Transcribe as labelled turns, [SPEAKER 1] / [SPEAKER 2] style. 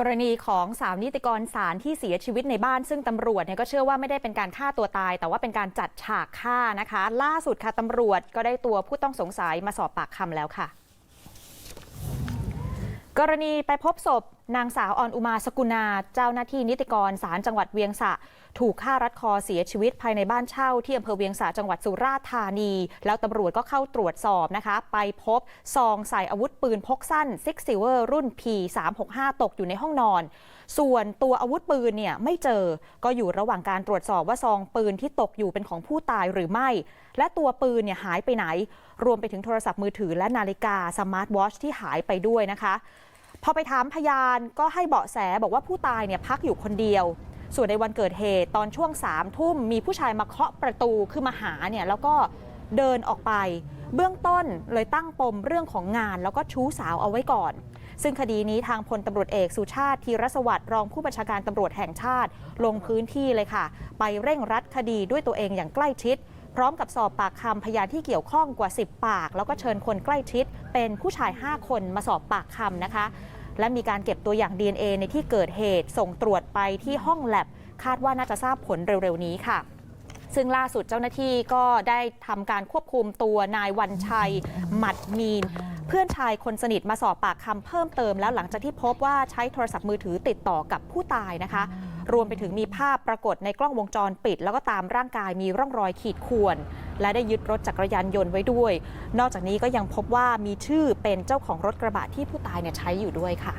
[SPEAKER 1] กรณีของสาวนิติกรสารที่เสียชีวิตในบ้านซึ่งตำรวจเนี่ยก็เชื่อว่าไม่ได้เป็นการฆ่าตัวตาย แต่ว่าเป็นการจัดฉากฆ่านะคะ ล่าสุดค่ะตำรวจก็ได้ตัวผู้ต้องสงสัยมาสอบปากคำแล้วค่ะ กรณีไปพบศพ นางสาวออนอุมาสกุณาเจ้าหน้าที่นิติกรศาลจังหวัดเวียงสะ ถูกฆ่ารัดคอเสียชีวิตภายในบ้านเช่าที่อำเภอเวียงสะจังหวัดสุราษฎร์ธานี แล้วตำรวจก็เข้าตรวจสอบนะคะ ไปพบซองใส่อาวุธปืนพกสั้นซิกซิเวอร์รุ่น P365 ตกอยู่ในห้องนอน ส่วนตัวอาวุธปืนเนี่ยไม่เจอก็อยู่ระหว่างการตรวจสอบว่าซองปืนที่ตกอยู่เป็นของผู้ตายหรือไม่ และตัวปืนเนี่ยหายไปไหน รวมไปถึงโทรศัพท์มือถือและนาฬิกาสมาร์ทวอชที่หายไปด้วยนะคะ พอไปถามพยานก็ให้เบาะแสบอกว่าผู้ตายเนี่ยพักอยู่คนเดียว ส่วนในวันเกิดเหตุตอนช่วงสามทุ่มมีผู้ชายมาเคาะประตูคือมาหาเนี่ยแล้วก็เดินออกไป เบื้องต้นเลยตั้งปมเรื่องของงาน แล้วก็ชู้สาวเอาไว้ก่อน ซึ่งคดีนี้ทางพลตำรวจเอกสุชาติธีรสวัสดิ์รองผู้บัญชาการตำรวจแห่งชาติ ลงพื้นที่เลยค่ะ ไปเร่งรัดคดีด้วยตัวเองอย่างใกล้ชิด พร้อมกับสอบปากคำพยานที่เกี่ยวข้องกว่า 10 ปาก แล้วก็เชิญคนใกล้ชิด เป็นผู้ชาย 5 คนมาสอบปากคำนะคะ และมีการเก็บตัวอย่าง DNA ในที่เกิดเหตุส่งตรวจไปที่ห้องแลบคาดว่าน่าจะทราบผลเร็ว ๆ นี้ค่ะ ซึ่งล่าสุดเจ้าหน้าที่ก็ได้ทำการควบคุมตัวนายวันชัย หมัดมีน เพื่อนชายคนสนิทมาสอบปากคำเพิ่มเติมแล้วหลังจากที่พบว่าใช้โทรศัพท์มือถือติดต่อกับผู้ตายนะคะ รวมไปถึงมีภาพปรากฏในกล้องวงจรปิด แล้วก็ตามร่างกายมีร่องรอยขีดข่วน และได้ยึดรถจักรยานยนต์ไว้ด้วย นอกจากนี้ก็ยังพบว่ามีชื่อเป็นเจ้าของรถกระบะที่ผู้ตายเนี่ยใช้อยู่ด้วยค่ะ